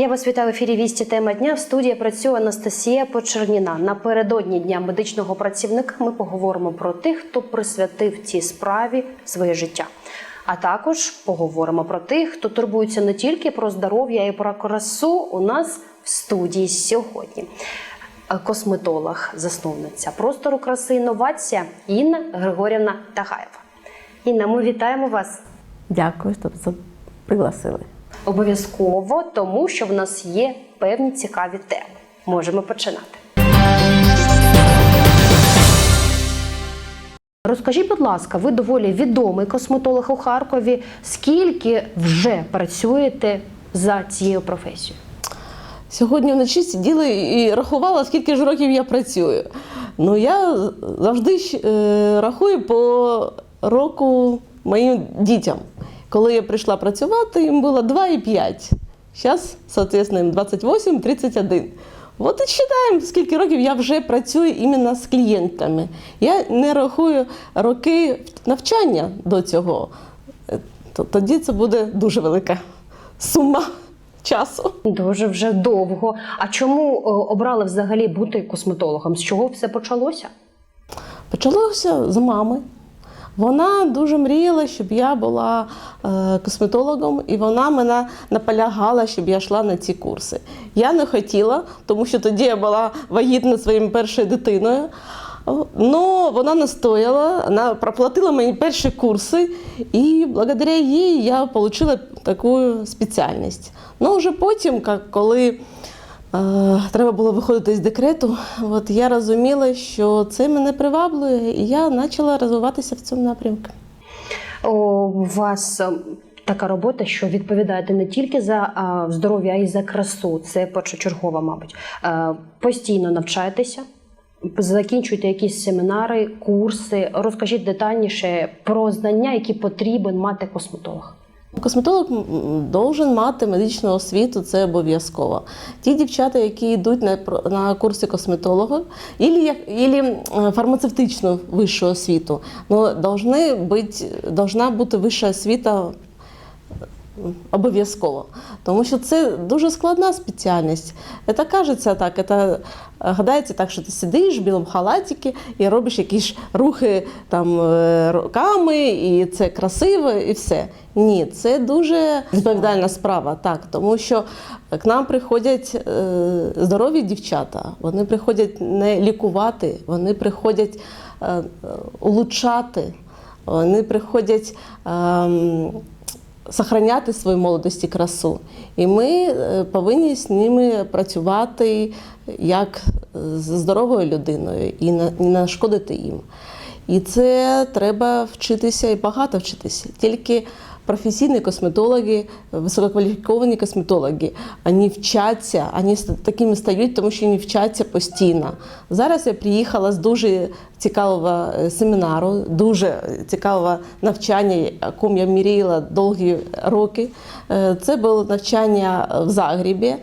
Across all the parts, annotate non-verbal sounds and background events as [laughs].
Я вас вітаю в ефірі Вісті тема дня. В студії працює Анастасія Почерніна. Напередодні дня медичного працівника ми поговоримо про тих, хто присвятив цій справі своє життя. А також поговоримо про тих, хто турбується не тільки про здоров'я і про красу. У нас в студії сьогодні. Косметолог, засновниця простору краси інновація Інна Григорівна Тагаєва. Інна, ми вітаємо вас. Дякую, що пригласили. Обов'язково, тому що в нас є певні цікаві теми. Можемо починати. Розкажіть, будь ласка, ви доволі відомий косметолог у Харкові. Скільки вже працюєте за цією професією? Сьогодні вночі сиділа і рахувала, скільки ж років я працюю. Ну, я завжди е, рахую по року моїм дітям. Коли я прийшла працювати, їм було 2 і 5. Зараз, соответственно, їм 28, 31. От і вважаємо, скільки років я вже працюю іменно з клієнтами. Я не рахую роки навчання до цього. Е, Тоді це буде дуже велика сума часу. Дуже вже довго. А чому е, обрали взагалі бути косметологом? З чого все почалося? Почалося з мами. Вона дуже мріяла, щоб я була е, косметологом, і вона мене наполягала, щоб я йшла на ці курси. Я не хотіла, тому що тоді я була вагітна своєю першою дитиною. Ну, вона настояла, вона проплатила мені перші курси, і благодаря їй я отримала таку спеціальність. Ну, вже потім, коли Треба було виходити з декрету. От я розуміла, що це мене приваблює, і я почала розвиватися в цьому напрямку. У вас е, така робота, що відповідаєте не тільки за здоров'я, а й за красу. Це першочергова, мабуть. Е, Постійно навчаєтеся, закінчуєте якісь семінари, курси. Розкажіть детальніше про знання, які потрібен мати косметолог. Косметолог должен мати медичну освіту, це обов'язково. Ті дівчата, які йдуть на, на курси косметолога, ілі, ілі фармацевтичну вищу освіту, ну, должна бути вища освіта Обов'язково, тому що це дуже складна спеціальність. Це кажеться так, це гадається так, що ти сидиш в білому халатіки і робиш якісь рухи там е, руками, і це красиво, і все. Ні, це дуже відповідальна справа, так, тому що к нам приходять е, здорові дівчата, вони приходять не лікувати, вони приходять е, е, улучшати, вони приходять. Сохраняти свою молодість і красу. І ми е, повинні з ними працювати як з здоровою людиною і не нашкодити їм. І це треба вчитися і багато вчитися. Тільки професійні косметологи, висококваліфіковані косметологи, вони вчаться, вони такими стають, тому що вони вчаться постійно. Зараз я приїхала з дуже цікавого е, семінару, дуже цікавого навчання, якому я мріяла довгі роки. Е, Це було навчання в Загрібі.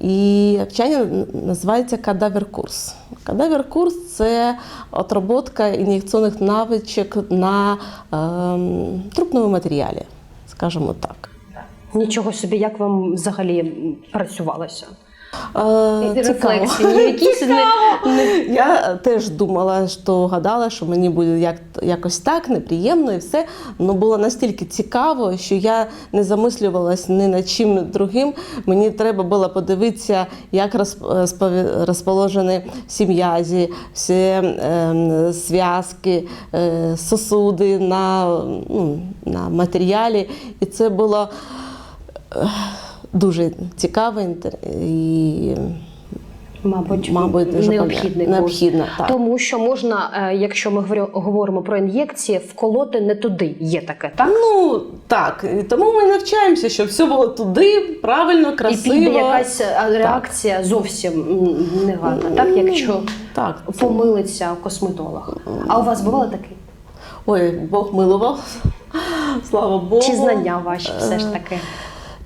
І навчання називається кадавер-курс. Кадавер-курс це отработка ін'єкційних навичок на ем, трупному матеріалі, скажімо так. Нічого собі, як вам взагалі працювалося? Рефлексії, якісь не, не Я теж думала, що гадала, що мені буде як, якось так неприємно і все. Ну було настільки цікаво, що я не замислювалась ні над чим другим. Мені треба було подивитися, як розположені всі м'язі, всі е, зв'язки, е, сосуди на, ну, на матеріалі. І це було дуже інтер- і Мабуть, Мабуть, необхідний необхідно, так. Тому що можна, е, якщо ми говоримо про ін'єкції, вколоти не туди. Є таке, так? Ну так, тому ми навчаємося, щоб все було туди, правильно, І красиво. піде якась е, реакція зовсім м, негарна, так? Якщо Так, це- помилиться косметолог. А у вас бувало таке? ой, Бог милував. Слава Богу. Чи знання ваші все ж таки?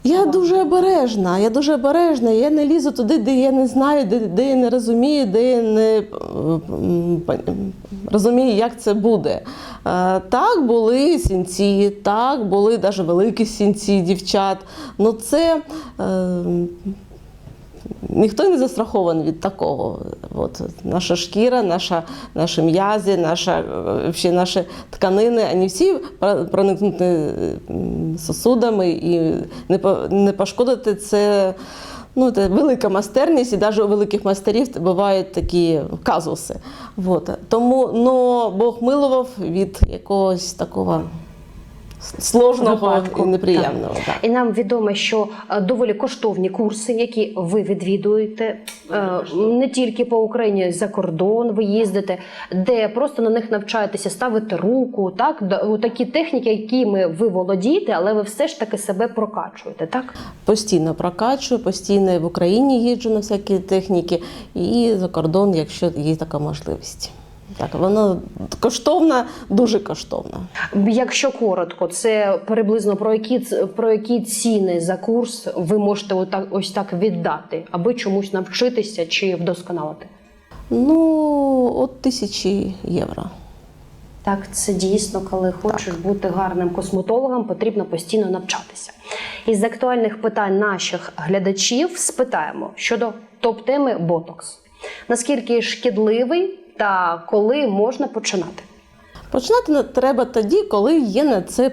Я дуже обережна, я дуже обережна. Я не лізу туди, де я не знаю, де, де я не розумію, де я не е, розумію, як це буде. Е, Так, були сінці, так, були навіть великі сінці дівчат. Ну це е, ніхто не застрахований від такого. От, наша шкіра, наша, наші м'язи, наша, е, всі наші тканини, вони всі про- проникнуті сосудами і не, не пошкодити це. Ну, це велика майстерність, і навіть у великих майстерів бувають такі казуси. От. Тому ну, Бог милував від якогось такого сложного Випадку, і неприємного. Так. І нам відомо, що е, доволі коштовні курси, які ви відвідуєте е, не тільки по Україні, за кордон ви їздите, де просто на них навчаєтеся ставити руку, так у такі техніки, якими ви володієте, але ви все ж таки себе прокачуєте, так? Постійно прокачую, постійно в Україні їжджу на всякі техніки і за кордон, якщо є така можливість. Так, воно коштовна, дуже коштовна. Якщо коротко, це приблизно про які про які ціни за курс ви можете отак ось так віддати, аби чомусь навчитися чи вдосконалити. Ну, от тисячі євро. Так, це дійсно, коли хочеш бути гарним косметологом, потрібно постійно навчатися. Із актуальних питань наших глядачів спитаємо щодо топ-теми ботокс. Наскільки шкідливий та коли можна починати? Починати на- треба тоді, коли є на це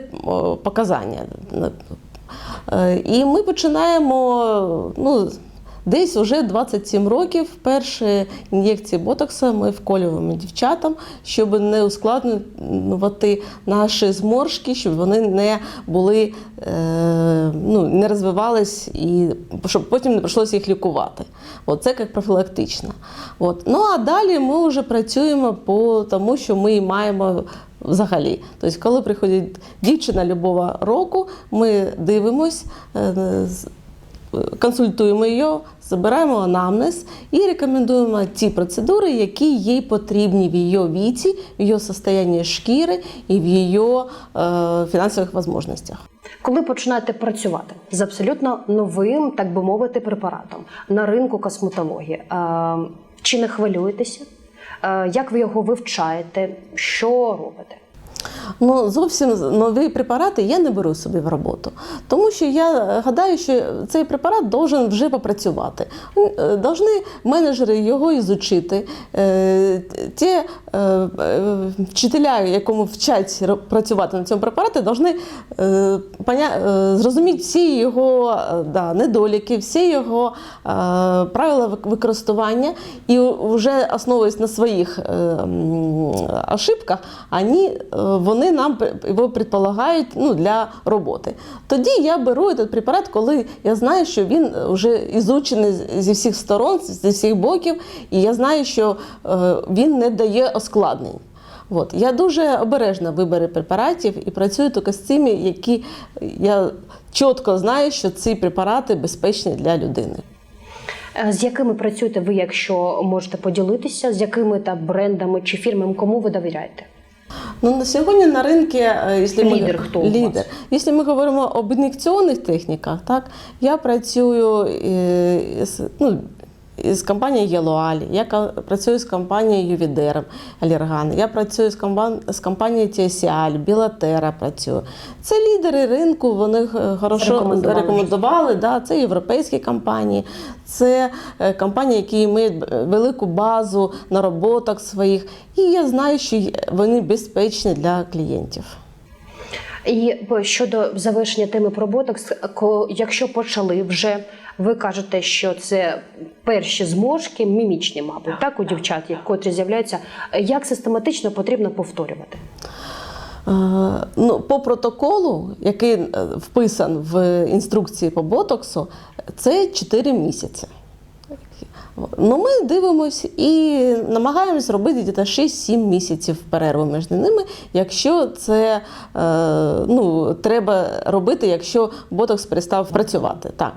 показання. Е, І ми починаємо ну, десь вже 27 років. Перші ін'єкції ботокса ми вколюємо дівчатам, щоб не ускладнювати наші зморшки, щоб вони не були, е, ну, не розвивались і щоб потім не прийшлося їх лікувати. От це як профілактично. От. Ну а далі ми вже працюємо по тому, що ми маємо взагалі. Тобто, коли приходить дівчина любого року, ми дивимось, е, консультуємо її, забираємо анамнез і рекомендуємо ті процедури, які їй потрібні в її віці, в її состоянні шкіри і в її е, фінансових можливостях. Коли починаєте працювати з абсолютно новим, так би мовити, препаратом на ринку косметології, е, чи не хвилюєтеся? Е, Як ви його вивчаєте? Що робите? Ну, зовсім нові препарати я не беру собі в роботу, тому що я е, гадаю, що цей препарат должен вже попрацювати. Е, Должны менеджери його ізучити. Е, Ті вчителя, якому вчать працювати на цьому препараті, е, зрозуміти всі його да, недоліки, всі його правила використання, і вже основуючись на своїх ошибках, вони, вони нам його предполагають ну, для роботи. Тоді я беру цей препарат, коли я знаю, що він вже ізучений зі всіх сторон, зі всіх боків, і я знаю, що е, він не дає оскладнень. От. Я дуже обережна в препаратів і працюю тільки з цими, які я чітко знаю, що ці препарати безпечні для людини. Е, З якими працюєте ви, якщо можете поділитися, з якими та брендами чи фірмами, кому ви довіряєте? Ну, на сьогодні на ринку, е, якщо ми, Лідер хто лідер. Якщо ми говоримо об ін'єкційних техніках, так, я працюю е, ну, з компанією Yellow я працюю з компанією Ювідером Алерган, я працюю з, компан, з компанією TSL, Білатера працюю. Це лідери ринку, вони е, хорошо Зарекомендували. рекомендували. Да, це європейські компанії, це е, компанії, які мають е, велику базу нароботок своїх. І я знаю, що вони безпечні для клієнтів. І щодо завершення теми про ботокс, якщо почали вже, ви кажете, що це перші зморшки, мімічні, мабуть, так, у дівчат, котрі з'являються. Як систематично потрібно повторювати? Е, Ну, по протоколу, який е, вписан в інструкції по ботоксу, це 4 місяці. Ну, ми дивимося і намагаємось робити десь 6-7 місяців перерву між ними, якщо це е, ну, треба робити, якщо ботокс перестав працювати. Так.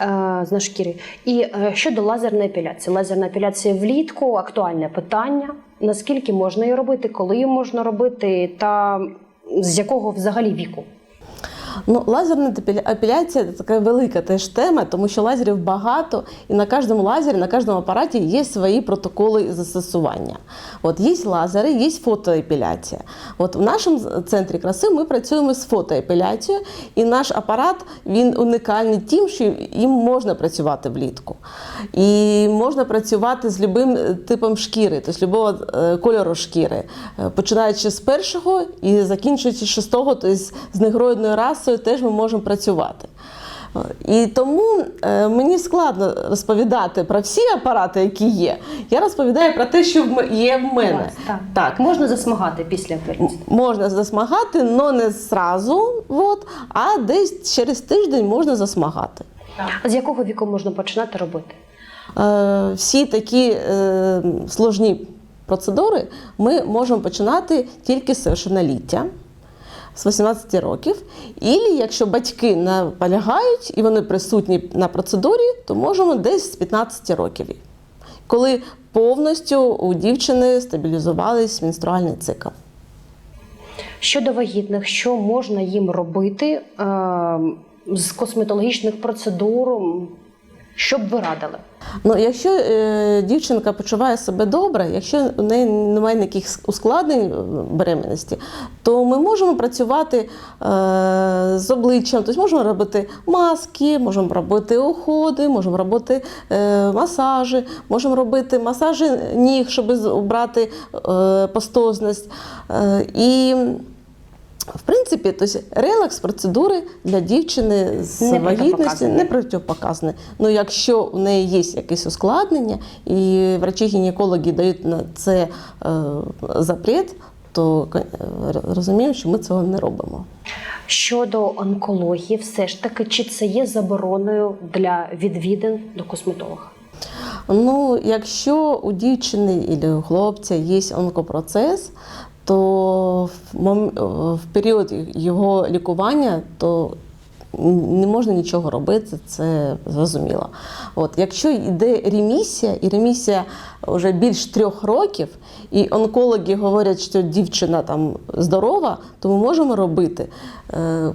Е, з шкіри. І е, щодо лазерної епіляції. Лазерна епіляція влітку актуальне питання. Наскільки можна її робити, коли її можна робити, та з якого взагалі віку? Ну, лазерна апеляція це така велика теж тема, тому що лазерів багато, і на кожному лазері, на кожному апараті є свої протоколи застосування. От є лазери, є фотоепіляція. От в нашому центрі краси ми працюємо з фотоепіляцією, і наш апарат він унікальний тим, що їм можна працювати влітку. І можна працювати з будь-яким типом шкіри, тобто любого е, кольору шкіри, Е, починаючи з першого і закінчуючи з шестого, тобто з негроїдною расою теж ми можемо працювати. І тому е, мені складно розповідати про всі апарати, які є. Я розповідаю про те, що є в мене. так. Так, Можна засмагати після операції. можна засмагати, але не зразу, от, а десь через тиждень можна засмагати. А з якого віку можна починати робити? Е, всі такі е, сложні процедури ми можемо починати тільки з совершенноліття. З 18 років, і якщо батьки наполягають і вони присутні на процедурі, то можемо десь з 15 років, коли повністю у дівчини стабілізувались менструальний цикл. Щодо вагітних, що можна їм робити е, з косметологічних процедур? Що б ви радили? Ну, якщо е, дівчинка почуває себе добре, якщо у неї немає ніяких ускладнень беременності, то ми можемо працювати е, з обличчям, тобто можемо робити маски, можемо робити уходи, можемо робити е, масажі, можемо робити масажі ніг, щоб убрати е, пастозність. Е, і в принципі, тобто релакс процедури для дівчини з Не вагітності не протипоказані. Ну, якщо у неї є якесь ускладнення, і врачі-гінекологи дають на це е, запрет, то е, розуміємо, що ми цього не робимо. Щодо онкології, все ж таки, чи це є забороною для відвідин до косметолога? Ну, якщо у дівчини або у хлопця є онкопроцес, то в, період його лікування то не можна нічого робити, це зрозуміло. От, якщо йде ремісія, і ремісія вже більш трьох років, і онкологи говорять, що дівчина там здорова, то ми можемо робити. Е,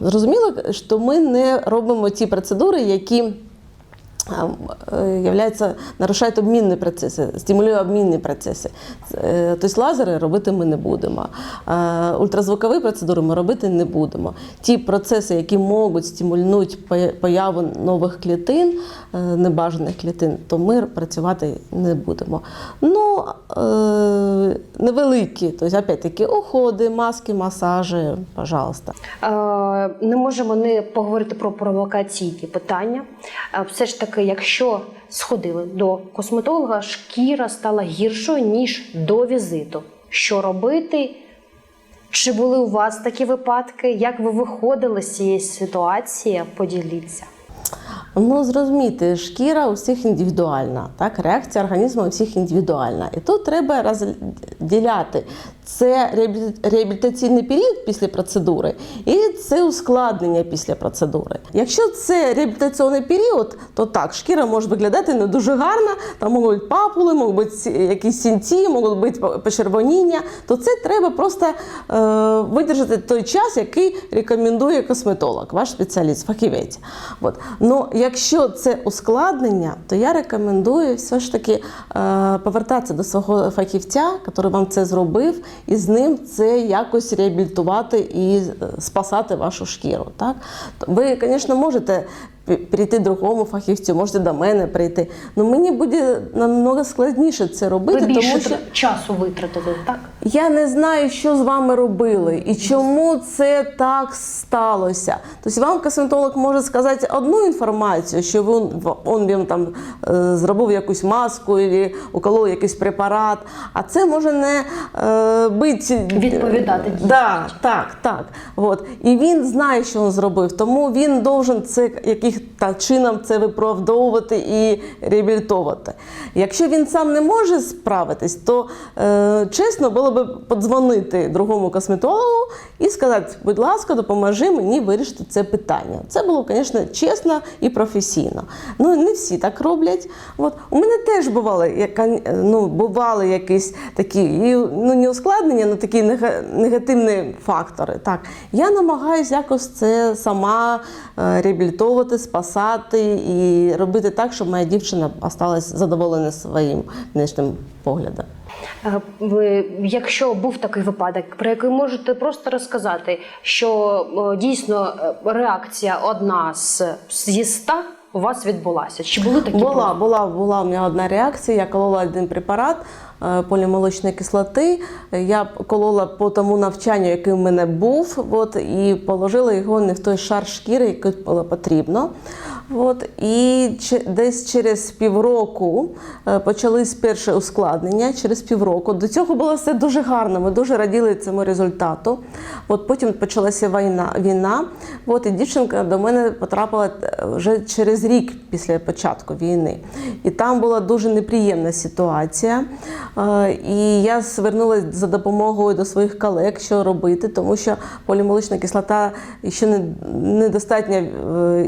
Зрозуміло, що ми не робимо ті процедури, які являється, нарушають обмінні процеси, стимулює обмінні процеси. Е, Тобто лазери робити ми не будемо. Е, Ультразвукові процедури ми робити не будемо. Ті процеси, які можуть стимульнути появу нових клітин, е, небажаних клітин, то ми працювати не будемо. Ну, е, невеликі, тобто, опять-таки, уходи, маски, масажі, пожалуйста. Е, не можемо не поговорити про провокаційні питання. Е, Все ж таки, якщо сходили до косметолога, шкіра стала гіршою ніж до візиту. Що робити? Чи були у вас такі випадки? Як ви виходили з цієї ситуації? Поділіться. Ну, зрозуміти, шкіра у всіх індивідуальна, так? реакція організму у всіх індивідуальна. І тут треба розділяти це реабілітаційний період після процедури і це ускладнення після процедури. Якщо це реабілітаційний період, то так, шкіра може виглядати не дуже гарно, там можуть бути папули, можуть бути якісь сінці, можуть бути почервоніння, то це треба просто е, видержати той час, який рекомендує косметолог, ваш спеціаліст, фахівець. От. Ну, якщо це ускладнення, то я рекомендую все ж таки е, повертатися до свого фахівця, який вам це зробив, і з ним це якось реабілітувати і е, спасати вашу шкіру. Так? Ви, звісно, можете прийти другому фахівцю, можете до мене прийти. Ну мені буде намного складніше це робити, Ви більше тому що часу витратили, так? я не знаю, що з вами робили і чому це так сталося. Тобто вам косметолог може сказати одну інформацію, що він, він вам там е, зробив якусь маску або уколов якийсь препарат, а це може не е, бути Відповідати дійсно. Да, так, так. От. І він знає, що він зробив, тому він должен це яких та чином це виправдовувати і реабілітовувати. Якщо він сам не може справитись, то е, чесно було б подзвонити другому косметологу і сказати, будь ласка, допоможи мені вирішити це питання. Це було, звісно, чесно і професійно. Ну не всі так роблять. От у мене теж бували, ну бували якісь такі ну не ускладнення, але такі нега- негативні фактори. Так я намагаюся якось це сама е, реабілітовувати, спасати і робити так, щоб моя дівчина осталась задоволена своїм внешнім поглядом. Якщо був такий випадок, про який можете просто розказати, що дійсно е, реакція одна з, зі ста у вас відбулася? Чи були такі Була, була, була у мене одна реакція. Я колола один препарат полімолочної кислоти. Я колола по тому навчанню, який в мене був, от, і положила його не в той шар шкіри, який було потрібно. От, і десь через півроку е, почались перші ускладнення. Через півроку. До цього було все дуже гарно. Ми дуже раділи цьому результату. От потім почалася війна. війна. От, і дівчинка до мене потрапила е, вже через рік після початку війни. І там була дуже неприємна ситуація. Е, І я звернулася за допомогою до своїх колег, що робити, тому що полімолочна кислота ще не, недостатньо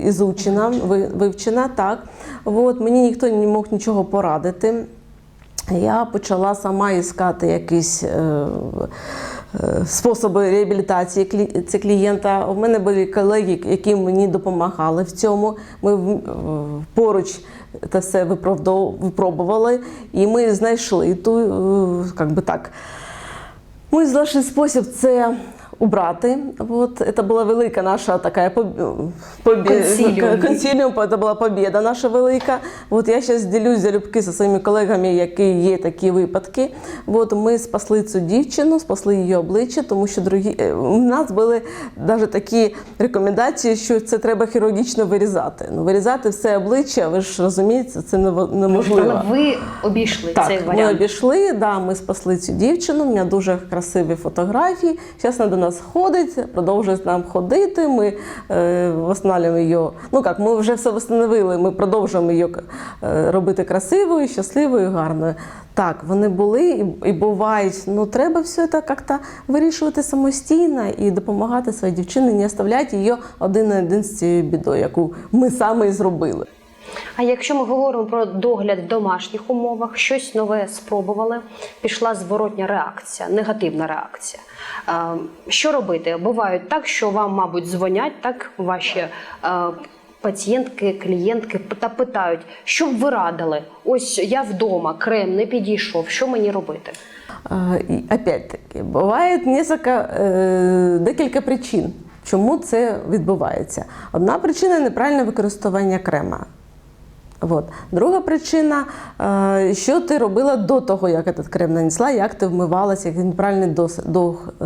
ізучена, вивчена. Так. От, мені ніхто не мог нічого порадити. Я почала сама іскати якісь е, е, способи реабілітації клі- клієнта. У мене були колеги, які мені допомагали в цьому. Ми е, поруч це все випробували, і ми знайшли ту, е, як би так. Ми знайшли спосіб це убрати. От це була велика наша така побі... Консиліум. [laughs] консиліум, це була побіда наша велика. От я зараз ділюсь залюбки зі своїми колегами, які є такі випадки. От ми спасли цю дівчину, спасли її обличчя, тому що другі е, у нас були навіть такі рекомендації, що це треба хірургічно вирізати. Ну вирізати все обличчя, ви ж розумієте, це неможливо. Але ви обійшли Так, цей ми обійшли, да, ми спасли цю дівчину. У мене дуже красиві фотографії. Зараз до нас ходить, продовжує з нам ходити. Ми е, восстанавливаємо її. Ну як, ми вже все встановили. Ми продовжуємо її е, робити красивою, щасливою, гарною. Так, вони були і, і бувають. Ну треба все це як-то вирішувати самостійно і допомагати своїй дівчині, не оставляти її один на один з цією бідою, яку ми саме і зробили. А якщо ми говоримо про догляд в домашніх умовах, щось нове спробували, пішла зворотня реакція, негативна реакція. Е, Що робити? Бувають так, що вам, мабуть, дзвонять так ваші е, пацієнтки, клієнтки та питають, що б ви радили? Ось я вдома, крем не підійшов. Що мені робити? Опять-таки, буває е, декілька причин, чому це відбувається. Одна причина неправильне використання крема. От. Друга причина, е, що ти робила до того, як этот крем нанесла, як ти вмивалася, як неправильний дос, дох, е,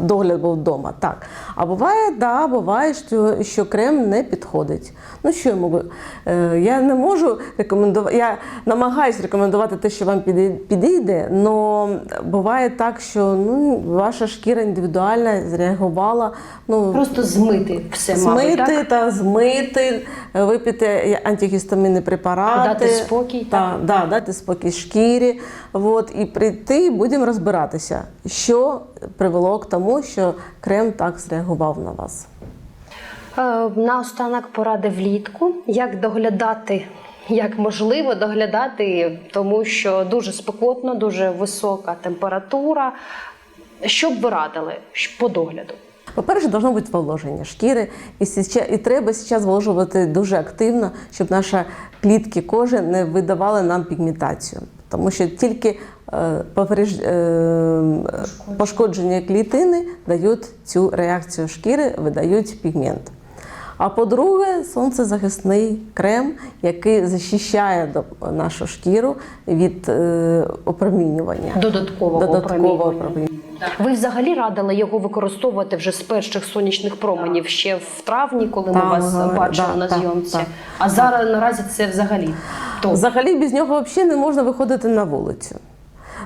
догляд був вдома. Так. А буває, да, буває, що, що крем не підходить. Ну що я можу? Е, я не можу рекомендувати, я намагаюся рекомендувати те, що вам підійде, але буває так, що ну, ваша шкіра індивідуальна зреагувала. Ну, Просто змити все, мабуть, Змити так? та змити, випити антигістамінні препарати. Дати спокій, Та, да, дати спокій шкірі. От, і прийти, будемо розбиратися, що привело к тому, що крем так зреагував на вас. Е, Наостанок поради влітку, як доглядати, як можливо доглядати, тому що дуже спекотно, дуже висока температура. Що б ви радили по догляду? По-перше, должно бути зволоження шкіри, і, січа- і треба зараз зволожувати дуже активно, щоб наша клітки кожи не видавали нам пігментацію. Тому що тільки пошкодження клітини дають цю реакцію шкіри, видають пігмент. А по-друге, сонцезахисний крем, який захищає нашу шкіру від е, опромінювання. Додаткового Додаткового опромінювання. опромінювання. Ви взагалі радили його використовувати вже з перших сонячних променів ще в травні, коли ми Так, вас ага, бачили да, на зйомці. так. А зараз наразі це взагалі то Взагалі без нього взагалі не можна виходити на вулицю.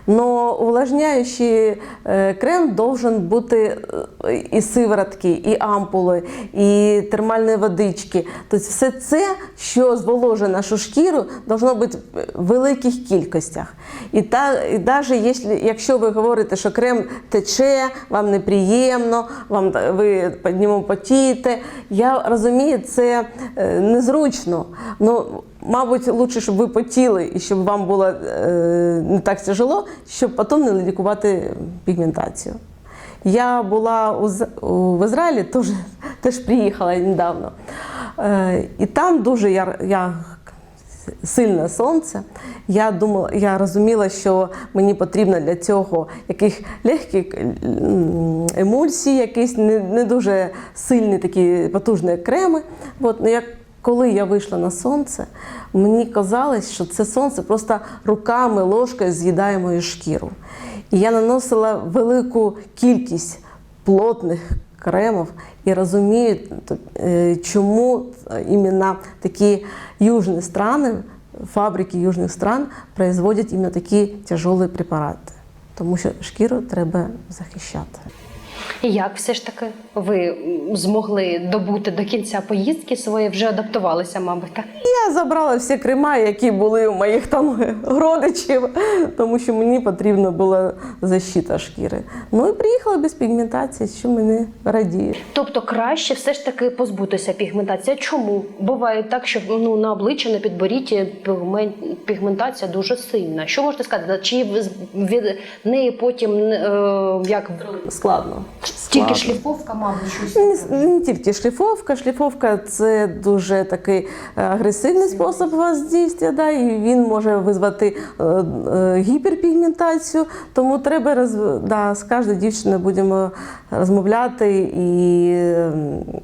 Но увлажняючий е, крем должен бути е, і сиворотки, і ампули, і термальні водички. Тобто все це, що зволожує нашу шкіру, должно бути в великих кількостях. І, та, і навіть якщо ви говорите, що крем тече, вам неприємно, вам ви під ньому потієте, я розумію, це е, незручно. Ну, мабуть, лучше, щоб ви потіли і щоб вам було е, не так тяжело, щоб потім не лікувати пігментацію. Я була у, в Ізраїлі, теж, [laughs] теж приїхала недавно. Е, і там дуже я, я сильне сонце. Я думала, я розуміла, що мені потрібно для цього яких легких м, емульсій, якісь не, не дуже сильні такі потужні креми. От, ну, як коли я вийшла на сонце, мені казалось, що це сонце просто руками, ложкою з'їдає мою шкіру. І я наносила велику кількість плотних кремів і розумію, е, чому іменно такі южні страни, фабрики южних стран производять іменно такі тяжелі препарати. Тому що шкіру треба захищати. І як все ж таки ви змогли добути до кінця поїздки своєї, вже адаптувалися, мабуть, так? Я забрала всі крема, які були у моїх там родичів, тому що мені потрібна була защита шкіри. Ну і приїхала без пігментації, що мене радіє. Тобто краще все ж таки позбутися пігментації. Чому? Буває так, що ну, на обличчі, на підборітті пігментація дуже сильна. Що можете сказати? Чи від неї потім е, як Складно. Тільки шліфовка, мабуть, щось? Не, не тільки шліфовка. Шліфовка це дуже такий е, агресивний спосіб воздействия, да, і він може визвати е, е, гіперпігментацію. Тому треба роз, да, з кожною дівчиною будемо розмовляти і е,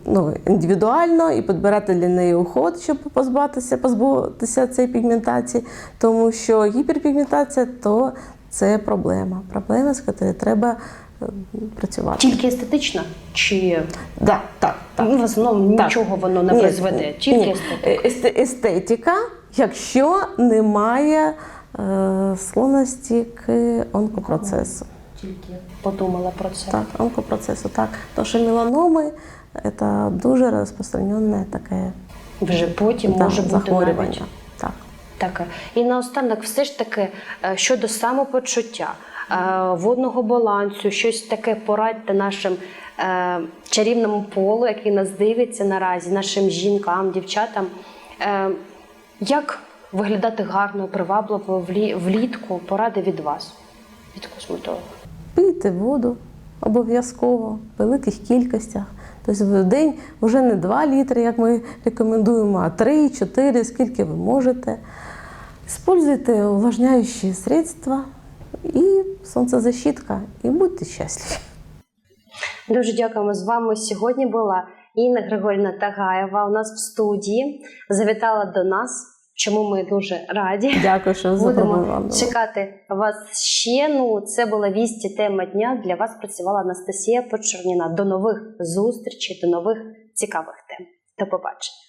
ну, індивідуально, і підбирати для неї уход, щоб позбутися, позбутися цієї пігментації. Тому що гіперпігментація то це проблема. Проблема, з якою треба працювати. Тільки естетична? Чи Да, так, так. ну, в основному Так. нічого воно не Ні, призведе? Тільки ні. естетика. Естетика, якщо немає е, склонності к онкопроцесу. Тільки подумала про це. Так, онкопроцесу, так. Тому що меланоми це дуже розпространене таке Вже потім да, може бути захворювання. навіть. Так. Так, і наостанок, все ж таки е, щодо самопочуття, е, водного балансу, щось таке порадьте нашим е, чарівному полу, який нас дивиться наразі, нашим жінкам, дівчатам. Е, Як виглядати гарно, привабливо влітку? Поради від вас, від косметолога. Пийте воду обов'язково в великих кількостях. Тобто в день вже не 2 літри, як ми рекомендуємо, а 3-4, скільки ви можете. Используйте увлажняючі средства і сонцезащитка, і будьте щасливі. Дуже дякуємо. З вами сьогодні була Інна Григорівна Тагаєва. У нас в студії завітала до нас, чому ми дуже раді. Дякую, що Будемо чекати вас ще. Ну, це була вісті тема дня. Для вас працювала Анастасія Почерніна. До нових зустрічей, до нових цікавих тем. До побачення.